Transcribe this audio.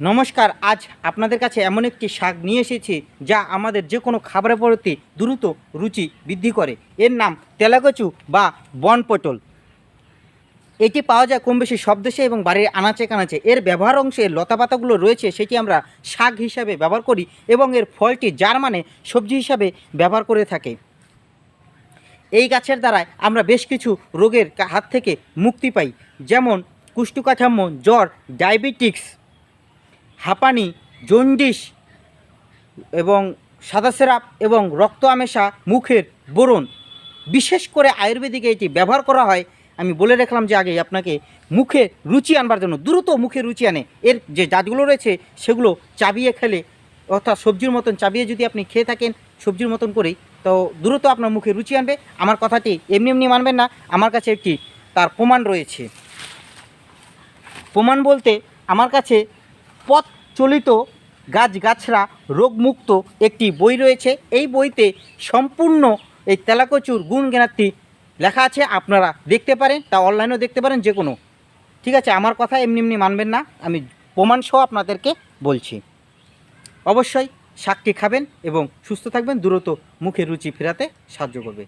নমস্কার, আজ আপনাদের কাছে এমন একটি শাক নিয়ে এসেছি যা আমাদের যে কোনো খাবারের প্রতি দ্রুত রুচি বৃদ্ধি করে। এর নাম তেলাকচু বা বন পটল এটি পাওয়া যায় কম বেশি সব দেশে এবং বাড়ির আনাচে কানাচে। এর ব্যবহার অংশে লতা পাতাগুলো রয়েছে, সেটি আমরা শাক হিসাবে ব্যবহার করি এবং এর ফলটি যার মানে সবজি হিসাবে ব্যবহার করে থাকে। এই গাছের দ্বারায় আমরা বেশ কিছু রোগের হাত থেকে মুক্তি পাই, যেমন কুষ্ঠকাঠাম্য জ্বর, ডায়াবেটিক্স হাঁপানি, জন্ডিস এবং সাদা সেরাপ এবং রক্ত আমেশা, মুখের বোরন বিশেষ করে আয়ুর্বেদিকে এটি ব্যবহার করা হয়। আমি বলে রাখলাম যে আগে আপনাকে, মুখে রুচি আনবার জন্য, দ্রুত মুখে রুচি আনে। এর যে জাতগুলো রয়েছে, সেগুলো চাবিয়ে খেলে, অর্থাৎ সবজির মতন চাবিয়ে যদি আপনি খেয়ে থাকেন, সবজির মতন করেই, তো দ্রুত আপনার মুখে রুচি আনবে। আমার কথাটি এমনি এমনি মানবেন না, আমার কাছে একটি, তার প্রমাণ রয়েছে। প্রমাণ বলতে, আমার কাছে পথ চলিত গাছগাছরা রোগমুক্ত একটি বই রয়েছে। এই বইতে সম্পূর্ণ এই তেলাকচুর গুণ জ্ঞানার্থী লেখা আছে, আপনারা দেখতে পারেন, তা অনলাইনেও দেখতে পারেন যে কোনো ঠিক আছে, আমার কথা এমনি এমনি মানবেন না, আমি প্রমাণ সহ আপনাদেরকে বলছি। অবশ্যই শাকটি খাবেন এবং সুস্থ থাকবেন, দ্রুত মুখে রুচি ফেরাতে সাহায্য করবে।